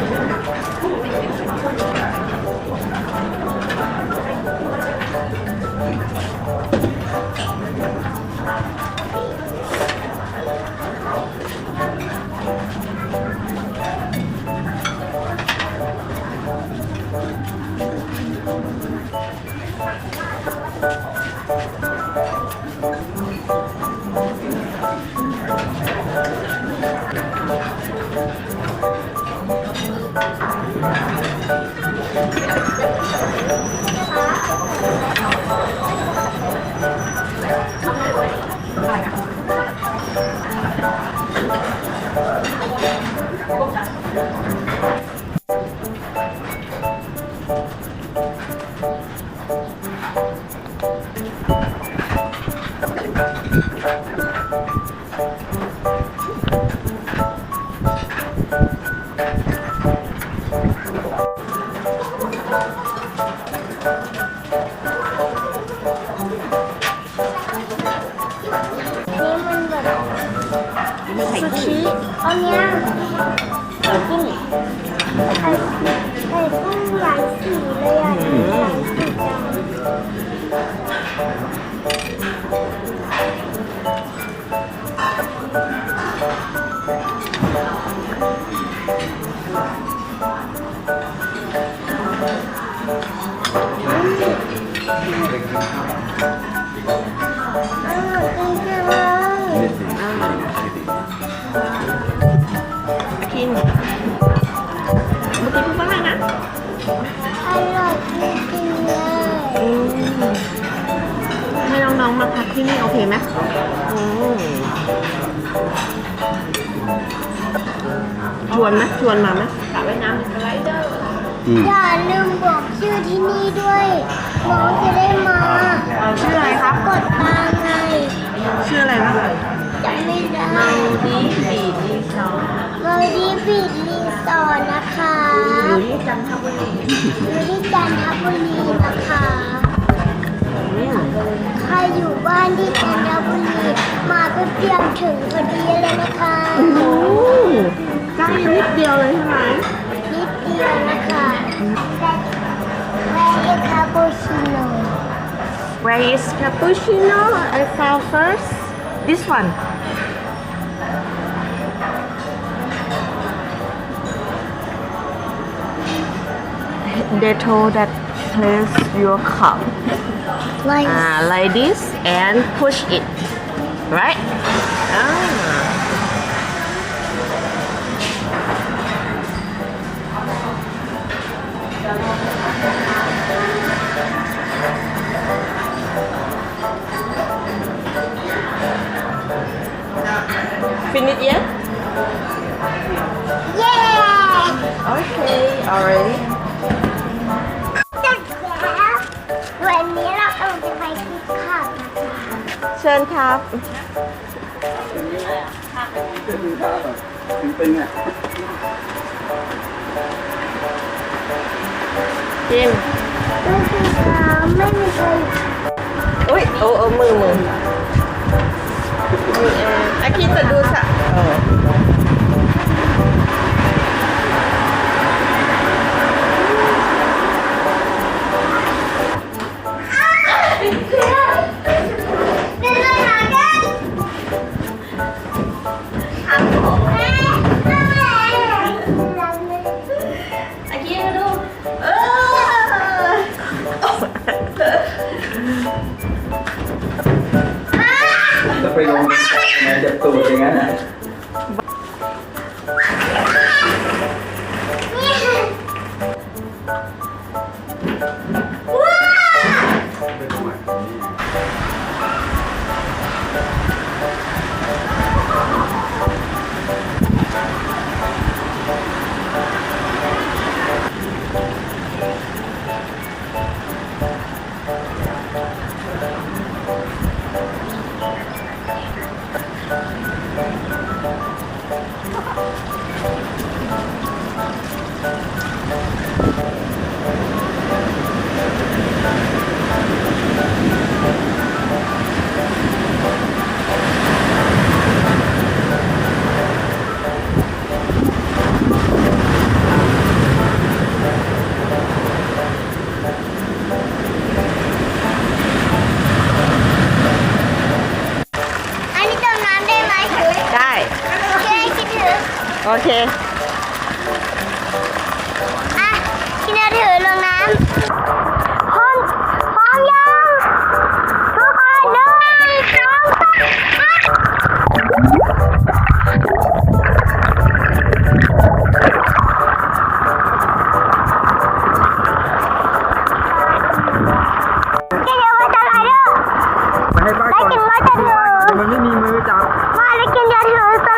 どうも。好。 น้องๆมาพักที่นี่โอเคไหมอืมชวนไหมชวนมาไหมสระว่ายน้ำสไลเดอร์อืมอย่าลืมบอกชื่อที่นี่ด้วยน้องจะได้มาชื่ออะไรครับ กดตามไงชื่ออะไรนะจำไม่ได้เมาดีบีดีซอเมาดีบีดรีสอร์ทนะคะอยู่ที่จันทบุรีอยู่ที่จันทบุรีนะคะอืม ใครอยู่บ้านที่จันทบุรีมาก็เตรียมถึงพอดีเลยนะคะโอ้โหใกล้นิดเดียวเลยใช่ไหมนิดเดียวนะคะแม่เอคาปูชิโน่ Where is cappuccino I found first this one they told that place your cup like, uh, like this and push it right ah. Finish yet? Yeah! Okay, already. ชิญครับเป็นไงจิมไม่คือเราไม่มีใครอุ้ยโอ้โอ้มือมือมือเอออาคิจะดูสะเออ ไปลงแม่จะตูดอย่างนั้น กิมันไม่มีมือจับมาเลยกินยาเธอซะ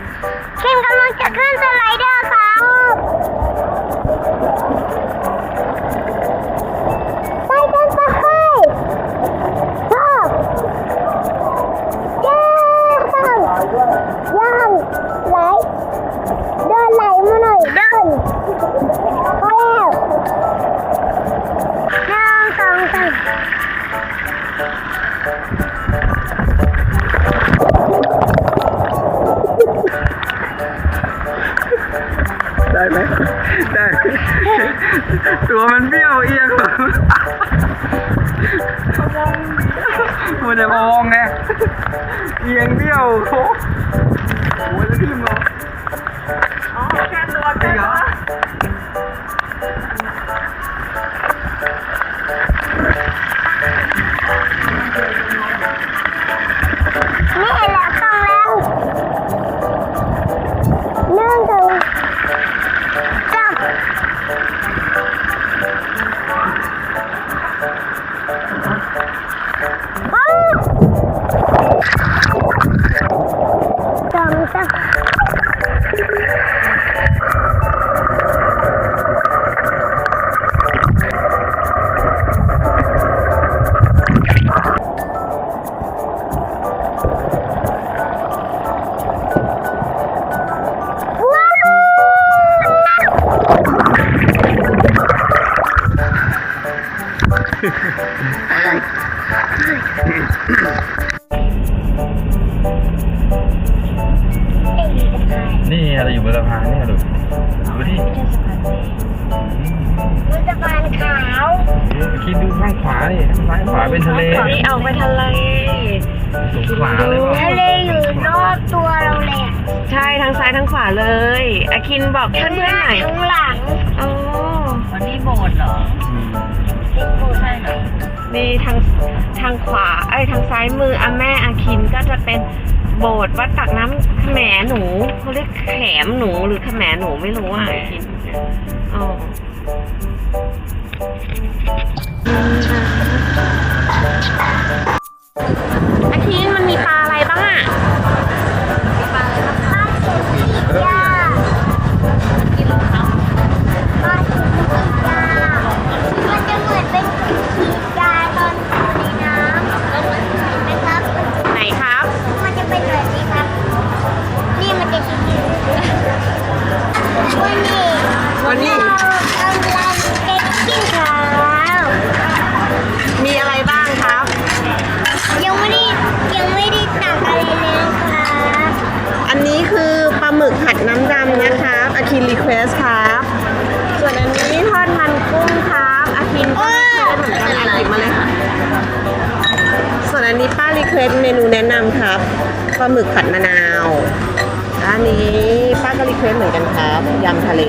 Bye. มันจะมองไงเอียงเบี้ยวโค้งโอ้ยแล้วทิ่มเราอ๋อแค่ตัวแค่ตัว ในทางทางขวาไอ้ทางซ้ายมืออาแม่อาคินก็จะเป็นโบสถ์วัดตักน้ำขแหมหนูเขาเรียกแขมหนูหรือขแหมหนูไม่รู้อะอาคินอ๋ออาคินมันมีปลาอะไรบ้างอะ อันนี้ป้ารีเควสเมนูแนะนำครับปลาหมึกผัดมะนาว อันนี้ป้าก็รีเควสเหมือนกันครับยำทะเล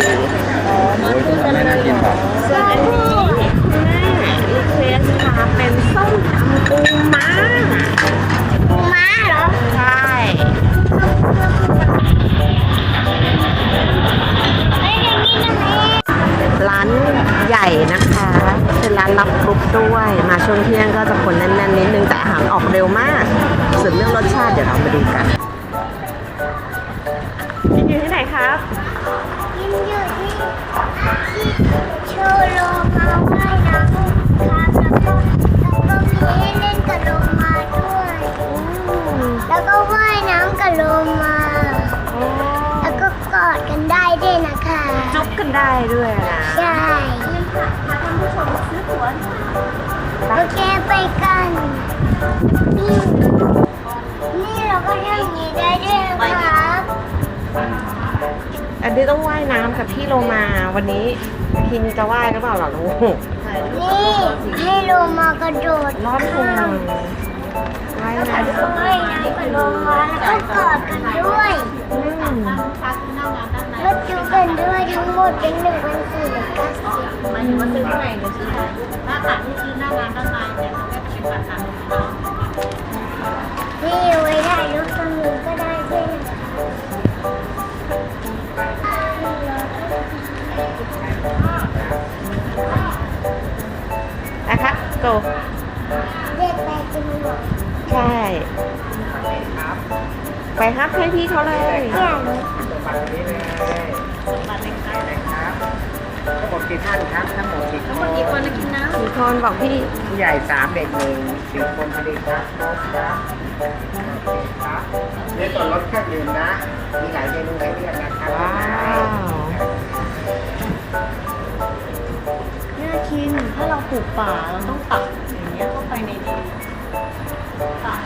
โอ้ยที่ทำให้น่ากินเปล่าส่วนอันนี้คุณแม่รีเควสค่ะเป็นส้มตำปูม้าปูม้าเหรอ ใช่ ได้ด้วยนะครับอันนี้ต้องว่ายน้ำกับพี่โลมาวันนี้พินจะว่ายหรือเปล่าล่ะลูกนี่ให้โลมากระโดดรอดพุงว่ายน้แล้วก็ว่ายน้ำกับโลมาแล้วก็กอดกันด้วยำอืมแล้วจูบกันด้วยทั้งหมดเป็นหนึ่งพันสี่ร้อยเก้าสิบมันมาซื้อเท่าไหร่เดี๋ยวซื้อให้หน้าตัดที่ซื้อหน้างานด้านในแต่มันก็เป็นราคานี่ไว้ได้ลูกตรงนี้ก็ นะครับโตเด็กแปดจำนวนใช่ ไปครับให้พี่เขาเลยเนี่ยบัตรนี้เลยบัตรเล็กครับทั้งหมดกี่ท่านครับทั้งหมดกี่ทั้งหมดกี่คนนะกินน้ำสี่คนบอกพี่ผู้ใหญ่สามเด็กหนึ่งสี่คนพอดีครับครบครับครับนี่ส่วนลดแค่ดื่มนะ มีหลายเมนูให้เลือกนะครับิน ถ้าเราปลูกป่าเราต้องตักอย่างเงี้ยเข้าไปในดินตัก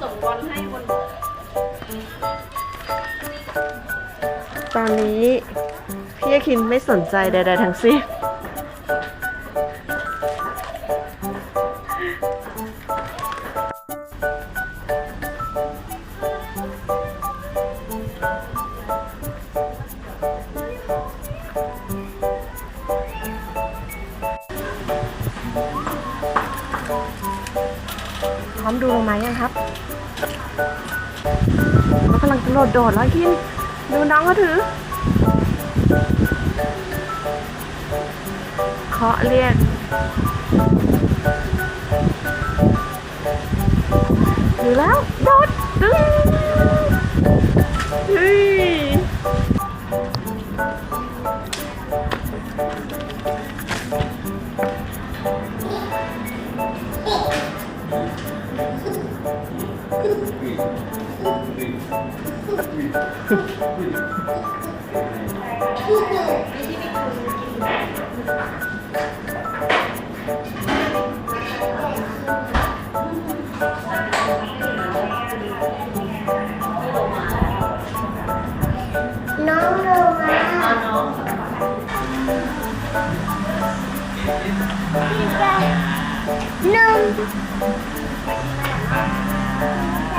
ส่งบอลให้บนตอนนี้พี่อาคินไม่สนใจใดๆทั้งสิ้น โดดแล้วกิน ดูน้องเขาถือ เคาะเรียกถือแล้ว โดดตึ้ง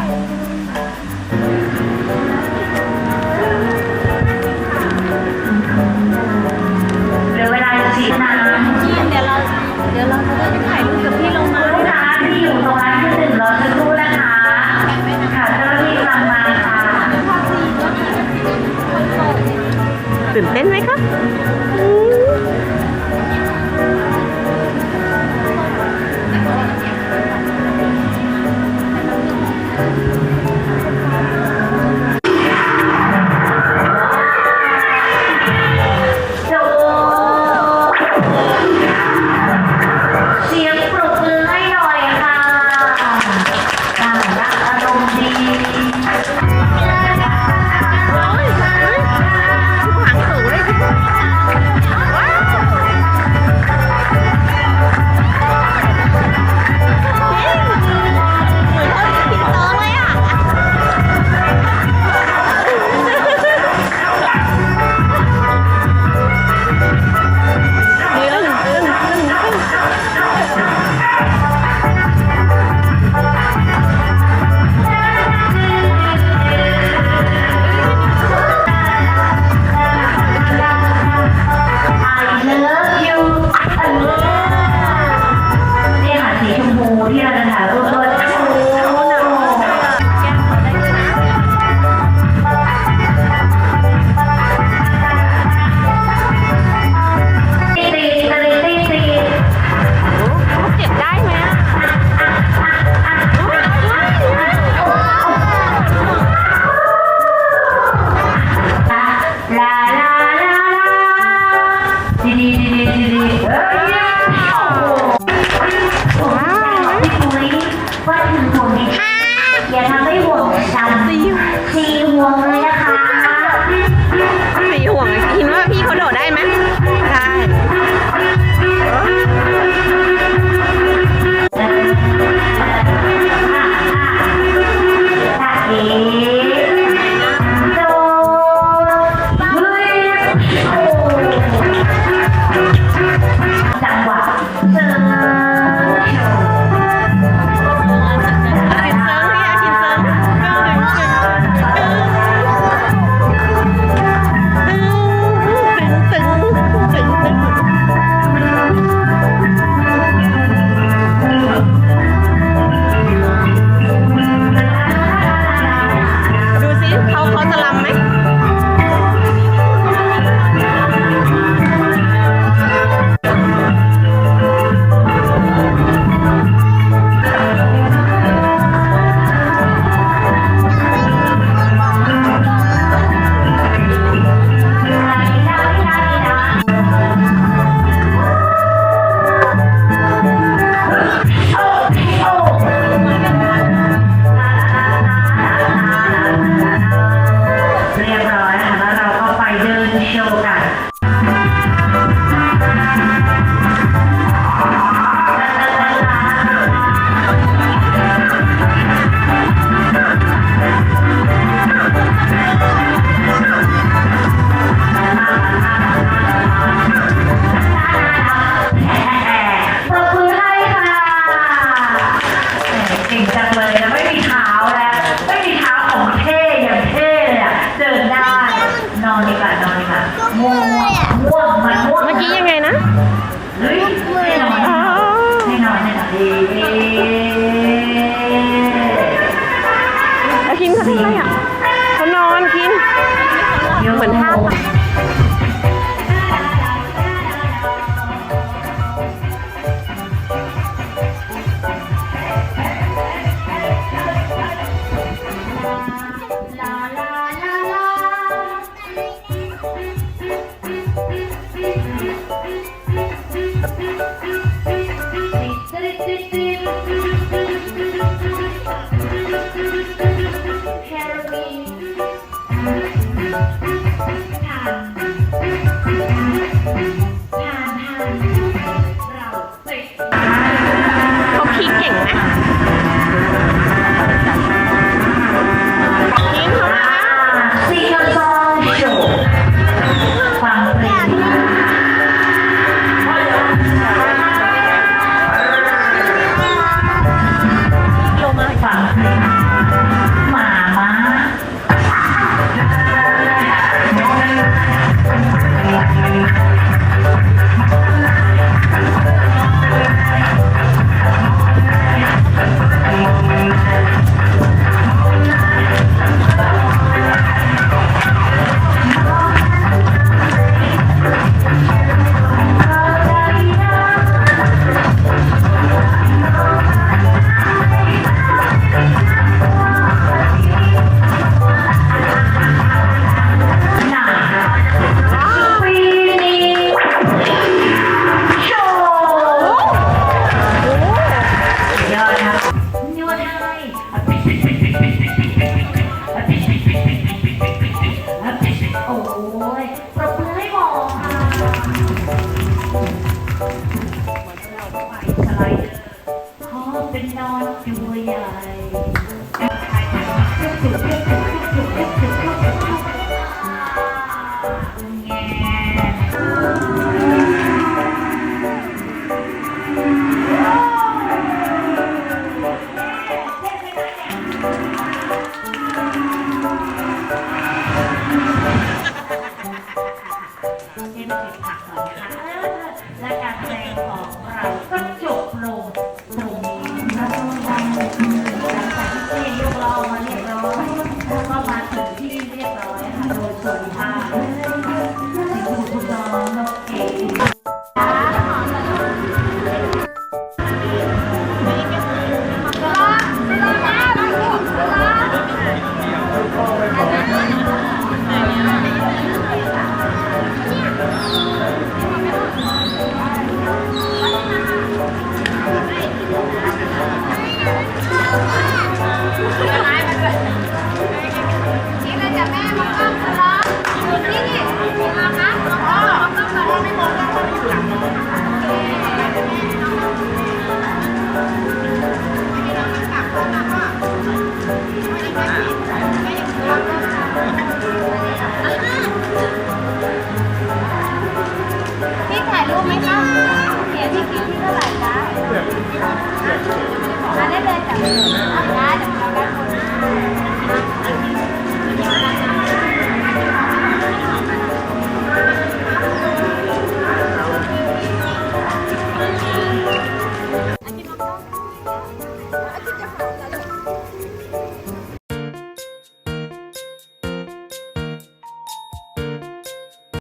เหลือเวลาอีกสี่นาทีเดี๋ยวเราเดี๋ยวเราจะได้ไปถ่ายรูปกับพี่ลงมาลูกค้าที่อยู่ตรงร้นที่หนึ่งรอสักครู่นะคะ ค่ะเจ้าหน้าที่กำลังมาค่ะ ตื่นเต้นไหมครั Yeah.